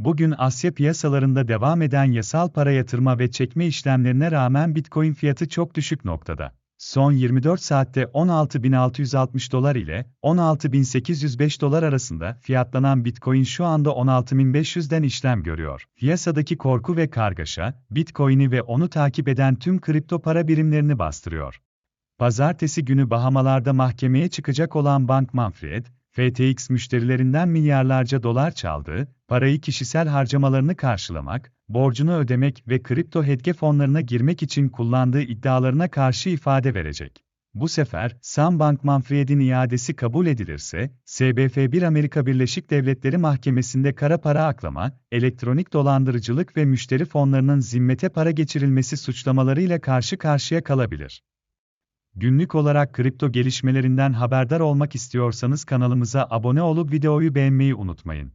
Bugün Asya piyasalarında devam eden yasal para yatırma ve çekme işlemlerine rağmen Bitcoin fiyatı çok düşük noktada. Son 24 saatte 16.660 dolar ile 16.805 dolar arasında fiyatlanan Bitcoin şu anda 16.500'den işlem görüyor. Piyasadaki korku ve kargaşa, Bitcoin'i ve onu takip eden tüm kripto para birimlerini bastırıyor. Pazartesi günü Bahamalarda mahkemeye çıkacak olan Bank Manfred, FTX müşterilerinden milyarlarca dolar çaldığı, parayı kişisel harcamalarını karşılamak, borcunu ödemek ve kripto hedge fonlarına girmek için kullandığı iddialarına karşı ifade verecek. Bu sefer, Sam Bankman-Fried'in iadesi kabul edilirse, SBF1 Amerika Birleşik Devletleri Mahkemesi'nde kara para aklama, elektronik dolandırıcılık ve müşteri fonlarının zimmete para geçirilmesi suçlamalarıyla karşı karşıya kalabilir. Günlük olarak kripto gelişmelerinden haberdar olmak istiyorsanız kanalımıza abone olup videoyu beğenmeyi unutmayın.